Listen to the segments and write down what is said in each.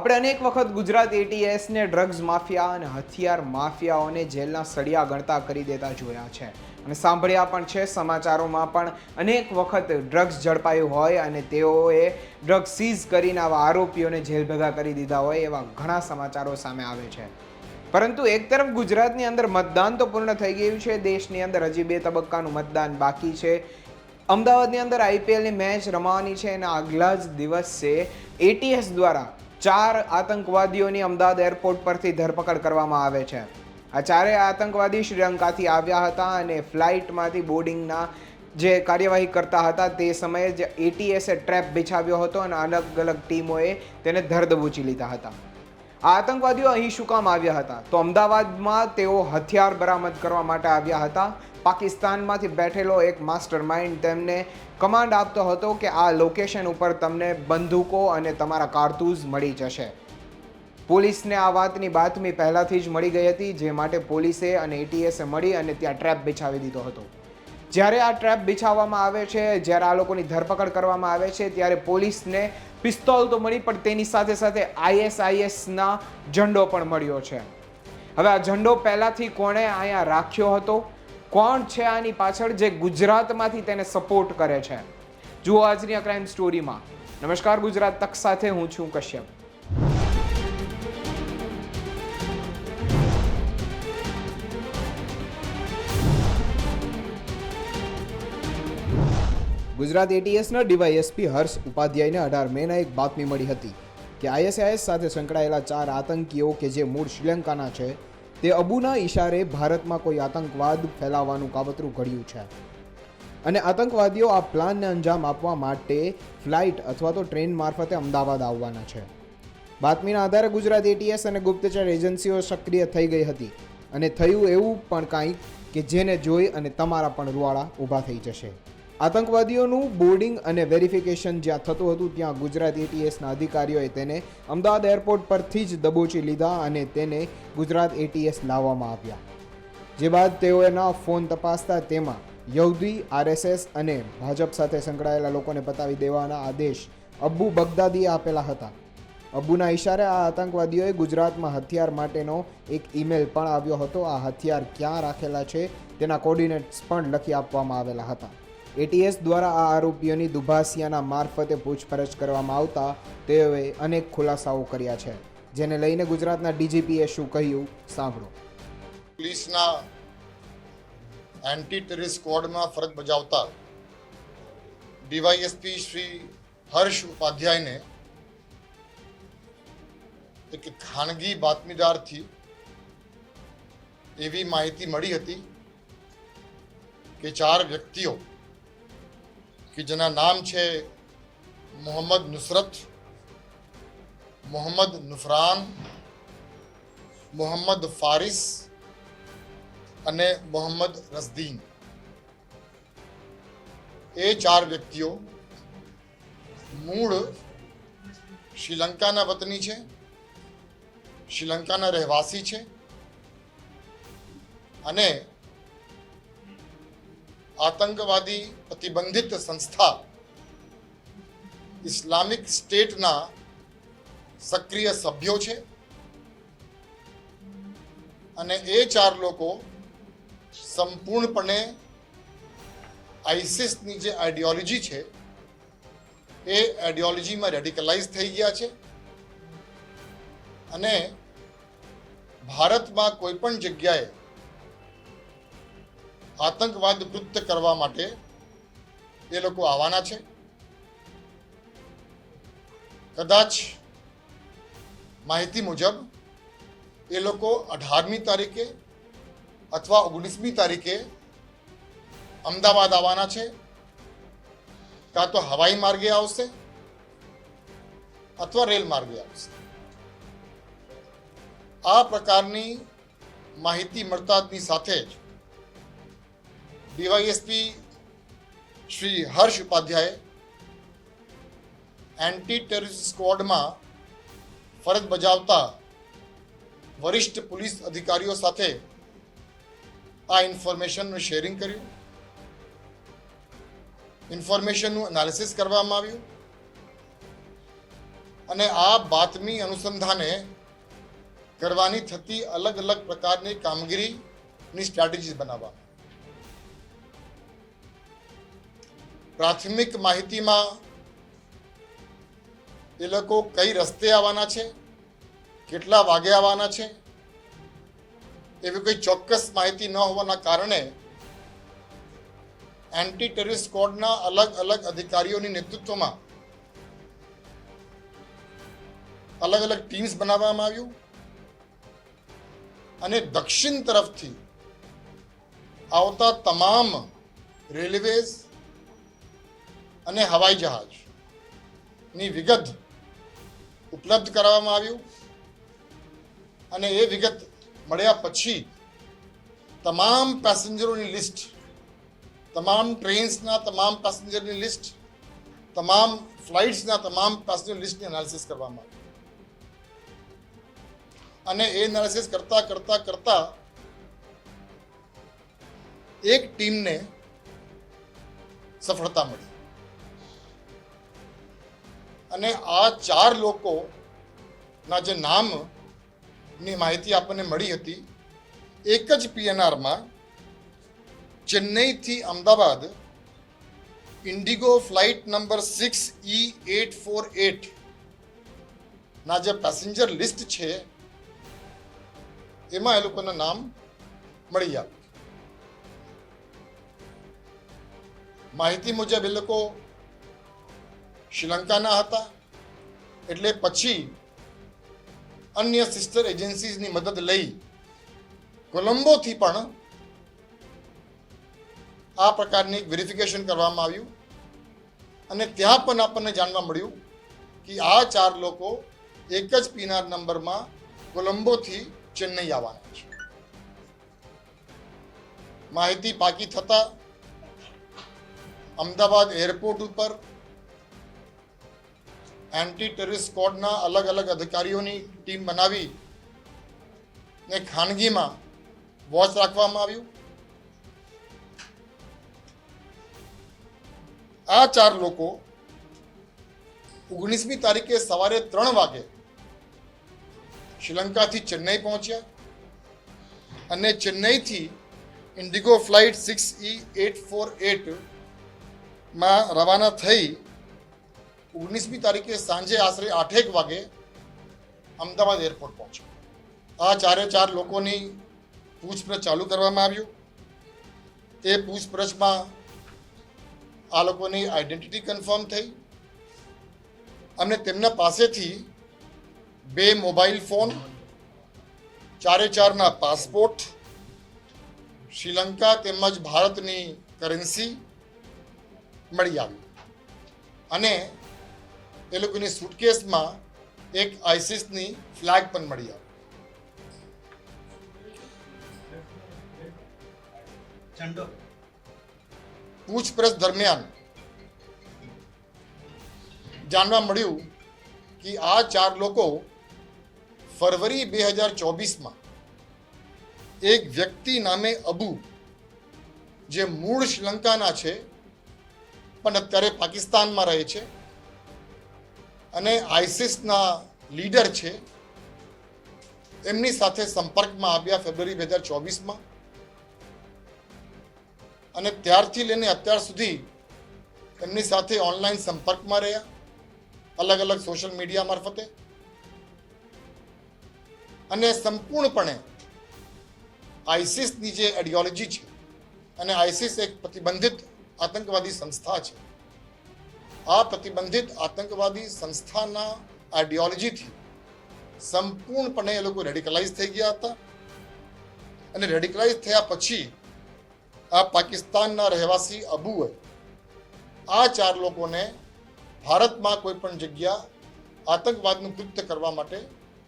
આપણે અનેક વખત ગુજરાત એટીએસને ડ્રગ્સ માફિયા અને હથિયાર માફિયાઓને જેલના સળિયા ગણતા કરી દેતા જોયા છે. અને સાંભળ્યા પણ છે સમાચારોમાં પણ અનેક વખત ડ્રગ્સ ઝડપાયું હોય અને તેઓએ ડ્રગ્સ સીઝ કરીને આવા આરોપીઓને જેલ ભેગા કરી દીધા હોય એવા ઘણા સમાચારો સામે આવે છે. પરંતુ એક તરફ ગુજરાતની અંદર મતદાન તો પૂર્ણ થઈ ગયું છે, દેશની અંદર હજી બે તબક્કાનું મતદાન બાકી છે. અમદાવાદની અંદર આઈપીએલની મેચ રમાવાની છે અને આગલા જ દિવસે એટીએસ દ્વારા ચાર આતંકવાદીઓની અમદાવાદ એરપોર્ટ પરથી ધરપકડ કરવામાં આવે છે. આ ચારેય આતંકવાદી શ્રીલંકાથી આવ્યા હતા અને ફ્લાઇટમાંથી બોર્ડિંગના જે કાર્યવાહી કરતા હતા તે સમયે જ એટીએસે ટ્રેપ બિછાવ્યો હતો અને અલગ અલગ ટીમોએ તેને ધરદબૂચી લીધા હતા. આ આતંકવાદીઓ અહીં શું કામ આવ્યા હતા? તો અમદાવાદમાં તેઓ હથિયાર બરામદ કરવા માટે આવ્યા હતા. પાકિસ્તાનમાંથી બેઠેલો એક માસ્ટર માઇન્ડ તેમને કમાન્ડ આપતો હતો કે આ લોકેશન ઉપર તમને બંદૂકો અને તમારા કારતૂઝ મળી જશે. પોલીસને આ વાતની બાતમી પહેલાંથી જ મળી ગઈ હતી, જે માટે પોલીસે અને એટીએસે મળી અને ત્યાં ટ્રેપ બિછાવી દીધો હતો. જ્યારે આ ટ્રેપ બિછાવવામાં આવે છે, જ્યારે આ લોકોની ધરપકડ કરવામાં આવે છે, ત્યારે પોલીસને પિસ્તોલ તો મળી, પણ તેની સાથે સાથે આઈએસઆઈએસના ઝંડો પણ મળ્યો છે. હવે આ ઝંડો પહેલાંથી કોણે અહીંયા રાખ્યો હતો? કોણ છે આની પાછળ જે ગુજરાતમાંથી તેને સપોર્ટ કરે છે? જુઓ આજની આ ક્રાઇમ સ્ટોરીમાં નમસ્કાર, ગુજરાત તક સાથે હું છું કશ્યપ. ગુજરાત એટીએસના ડીવાયએસપી હર્ષ ઉપાધ્યાયને અઢાર મેના એક બાતમી મળી હતી કે આઈએસઆઈએસ સાથે સંકળાયેલા ચાર આતંકીઓ કે જે મૂળ શ્રીલંકાના છે તે અબુના ઈશારે ભારતમાં કોઈ આતંકવાદ ફેલાવવાનું કાવતરું ઘડ્યું છે. અને આતંકવાદીઓ આ પ્લાનને અંજામ આપવા માટે ફ્લાઇટ અથવા તો ટ્રેન મારફતે અમદાવાદ આવવાના છે. બાતમીના આધારે ગુજરાત એટીએસ અને ગુપ્તચર એજન્સીઓ સક્રિય થઈ ગઈ હતી અને થયું એવું પણ કાંઈક કે જેને જોઈ અને તમારા પણ રૂવાળા ઊભા થઈ જશે. આતંકવાદીઓનું બોર્ડિંગ અને વેરિફિકેશન જ્યાં થતું હતું, ત્યાં ગુજરાત એટીએસના અધિકારીઓએ તેને અમદાવાદ એરપોર્ટ પરથી જ દબોચી લીધા અને તેને ગુજરાત એટીએસ લાવવામાં આવ્યા. જે બાદ તેઓના ફોન તપાસતા તેમાં યહૂદી, આરએસએસ અને ભાજપ સાથે સંકળાયેલા લોકોને બતાવી દેવાના આદેશ અબ્બુ બગદાદીએ આપેલા હતા. અબ્બુના ઇશારે આ આતંકવાદીઓએ ગુજરાતમાં હથિયાર માટેનો એક ઈમેલ પણ આવ્યો હતો. આ હથિયાર ક્યાં રાખેલા છે તેના કોર્ડિનેટ્સ પણ લખી આપવામાં આવેલા હતા. એટીએસ દ્વારા આ આરોપીઓની દુભાસિયાના મારફતે પૂછપરછ કરવામાં આવતા તેઓએ અનેક ખુલાસાઓ કર્યા છે, જેને લઈને ગુજરાતના ડીજીપીએ શું કહ્યું, સાંભળો. પોલીસના એન્ટી ટેરરિસ્ટ સ્કવોડમાં ફરજ બજાવતા ડીવાયએસપી શ્રી હર્ષ ઉપાધ્યાયને એક ખાનગી બાતમીદારથી એવી માહિતી મળી હતી કે ચાર વ્યક્તિઓ કે જેના નામ છે મોહમ્મદ નુસરત, મોહમ્મદ નુફરાન, મોહમ્મદ ફારિસ અને મોહમ્મદ રસદીન એ ચાર વ્યક્તિઓ મૂળ શ્રીલંકાના વતની છે, શ્રીલંકાના રહેવાસી છે અને આતંકવાદી પ્રતિબંધિત સંસ્થા ઇસ્લામિક સ્ટેટના સક્રિય સભ્યો છે. અને એ ચાર લોકો સંપૂર્ણપણે આઈસિસની જે આઈડિયોલોજી છે, એ આઈડિયોલોજીમાં રેડિકલાઇઝ થઈ ગયા છે. અને ભારતમાં કોઈ પણ જગ્યાએ આતંકવાદ કૃત્ય કરવા માટે એ લોકો આવવાના છે. કદાચ માહિતી મુજબ એ લોકો અઢારમી તારીખે અથવા ઓગણીસમી તારીખે અમદાવાદ આવવાના છે. કાં તો હવાઈ માર્ગે આવશે અથવા રેલ માર્ગે આવશે. આ પ્રકારની માહિતી મળતાની સાથે જ DYSP Shri Harsh Upadhyay anti terrorist સ્ક્વોડમાં ફરજ બજાવતા વરિષ્ઠ પોલીસ અધિકારીઓ સાથે આ ઇન્ફોર્મેશનનું શેરિંગ કર્યું. ઇન્ફોર્મેશનનું એનાલિસિસ કરવામાં આવ્યું. અને આ બાતમી અનુસંધાને કરવાની થતી અલગ અલગ પ્રકારની કામગીરીની સ્ટ્રેટેજી બનાવવા. પ્રાથમિક માહિતીમાં એ લોકો કઈ રસ્તે આવવાના છે, કેટલા વાગે આવવાના છે, એવી કોઈ ચોક્કસ માહિતી ન હોવાના કારણે એન્ટી ટેરરિસ્ટ સ્કોડના અલગ અલગ અધિકારીઓની નેતૃત્વમાં અલગ અલગ ટીમ્સ બનાવવામાં આવ્યું અને દક્ષિણ તરફથી આવતા તમામ રેલવેઝ અને હવાઈ જહાજની વિગત ઉપલબ્ધ કરાવવામાં આવ્યું અને એ વિગત મળ્યા પછી તમામ પેસેન્જરોની લિસ્ટ, તમામ ટ્રેન્સના તમામ પેસેન્જરની લિસ્ટ, તમામ ફ્લાઇટ્સના તમામ પેસેન્જર લિસ્ટની એનાલિસિસ કરવામાં આવી. અને એ એનાલિસિસ કરતા કરતા કરતા એક ટીમને સફળતા મળી. અને આ ચાર લોકોના જે નામની માહિતી આપણને મળી હતી, એક જ પીએનઆરમાં ચેન્નઈથી Ahmedabad IndiGo flight number six E eight four eight ના જે પેસેન્જર લિસ્ટ છે, એમાં એ લોકોના નામ મળી આવ્યા માહિતી મુજબ એ લોકો શ્રીલંકાના હતા. એટલે પછી અન્ય સિસ્ટર એજન્સીઝની મદદ લઈ કોલંબોથી પણ આ પ્રકારની વેરિફિકેશન કરવામાં આવ્યું. અને ત્યાં પણ આપણને જાણવા મળ્યું કે આ ચાર લોકો એક જ પીનાર નંબરમાં કોલંબોથી ચેન્નઈ આવવાના છે. માહિતી પાકી થતા અમદાવાદ એરપોર્ટ ઉપર એન્ટી ટેરરિસ્ટ સ્કોડના અલગ અલગ અધિકારીઓની ટીમ બનાવી ને ખાનગીમાં વોચ રાખવામાં આવ્યું. આ ચાર લોકો ઓગણીસમી તારીખે સવારે ત્રણ વાગે શ્રીલંકાથી ચેન્નઈ પહોંચ્યા અને ચેન્નઈથી IndiGo flight six E eight four એટમાં રવાના થઈ ઓગણીસમી તારીખે સાંજે આશરે આઠેક વાગે અમદાવાદ એરપોર્ટ પહોંચ્યો. આ ચારે ચાર લોકોની પૂછપરછ ચાલુ કરવામાં આવ્યું. એ પૂછપરછમાં આ લોકોની આઈડેન્ટિટી કન્ફર્મ થઈ અને તેમના પાસેથી બે મોબાઈલ ફોન, ચારે ચારના પાસપોર્ટ, શ્રીલંકા તેમજ ભારતની કરન્સી મળી આવી. અને એ લોકોની સુટકેસમાં એક આઈસીસની ફ્લેગ પણ મળી આવે. પૂછપરછ દરમિયાન જાણવા મળ્યું કે આ ચાર લોકો ફરવરી બે હજાર ચોવીસમાં એક વ્યક્તિ નામે અબુ જે મૂળ શ્રીલંકાના છે પણ અત્યારે પાકિસ્તાનમાં રહે છે અને આઈસિસના લીડર છે, એમની સાથે સંપર્કમાં આવ્યા ફેબ્રુઆરી બે હજાર ચોવીસમાં. અને ત્યારથી લઈને અત્યાર સુધી એમની સાથે ઓનલાઈન સંપર્કમાં રહ્યા, અલગ અલગ સોશિયલ મીડિયા મારફતે. અને સંપૂર્ણપણે આઈસિસની જે આઈડિયોલોજી છે, અને આઈસિસ એક પ્રતિબંધિત આતંકવાદી સંસ્થા છે. આ પ્રતિબંધિત આતંકવાદી સંસ્થાના આઈડિયોલોજીથી સંપૂર્ણપણે એ લોકો રેડિકલાઇઝ થઈ ગયા હતા. અને રેડિકલાઇઝ થયા પછી આ પાકિસ્તાનના રહેવાસી અબુએ આ ચાર લોકોને ભારતમાં કોઈ પણ જગ્યા આતંકવાદનું કૃત્ય કરવા માટે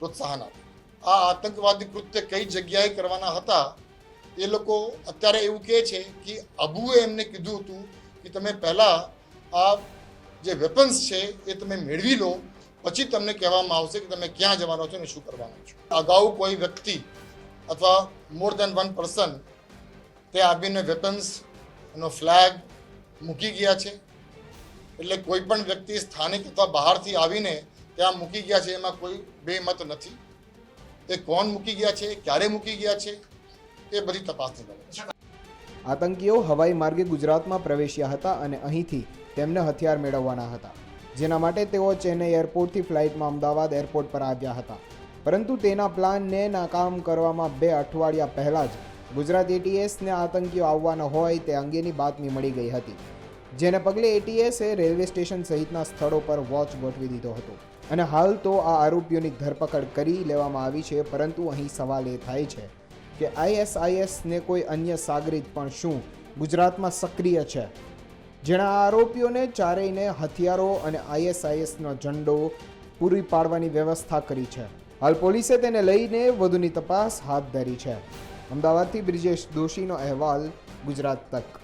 પ્રોત્સાહન આપ્યું. આ આતંકવાદી કૃત્ય કઈ જગ્યાએ કરવાના હતા એ લોકો અત્યારે એવું કહે છે કે અબુએ એમને કીધું હતું કે તમે પહેલાં આ જે વેપન્સ છે, એ તમે મેળવી લો, પછી તમને કહેવામાં આવશે કે તમે ક્યાં જવાનો છો અને શું કરવાનો છો. અગાઉ કોઈ વ્યક્તિ અથવા મોર દેન વન પર્સન તે આવીને વેપન્સ એનો ફ્લેગ મૂકી ગયા છે. એટલે કોઈ પણ વ્યક્તિ સ્થાનિક અથવા બહારથી આવીને ત્યાં મૂકી ગયા છે, એમાં કોઈ બે મત નથી. એ કોણ મૂકી ગયા છે ક્યારે મૂકી ગયા છે, એ બધી તપાસની બાબત છે. આતંકીઓ હવાઈ માર્ગે ગુજરાતમાં પ્રવેશ્યા હતા અને અહીંથી તેમને હથિયાર મેળવવાના હતા. જેના માટે તેઓ ચેન્નઈ એરપોર્ટથી ફ્લાઇટમાં અમદાવાદ એરપોર્ટ પર આવ્યા હતા. પરંતુ તેના પ્લાનને નાકામ કરવામાં બે અઠવાડિયા પહેલાં જ ગુજરાત એટીએસને આતંકીઓ આવવાના હોય તે અંગેની બાતમી મળી ગઈ હતી. જેને પગલે એટીએસે રેલવે સ્ટેશન સહિતના સ્થળો પર વોચ ગોઠવી દીધો હતો. અને હાલ તો આ આરોપીઓની ધરપકડ કરી લેવામાં આવી છે, પરંતુ અહીં સવાલ એ થાય છે કે આઈએસઆઈએસને કોઈ અન્ય સાગરીત પણ શું ગુજરાતમાં સક્રિય છે? જેના આરોપીઓને ચારેયને હથિયારો અને આઈએસઆઈએસનો ઝંડો પૂરી પાડવાની વ્યવસ્થા કરી છે. હાલ પોલીસે તેને લઈને વધુની તપાસ હાથ ધરી છે. અમદાવાદથી બ્રિજેશ દોશીનો અહેવાલ ગુજરાત તક.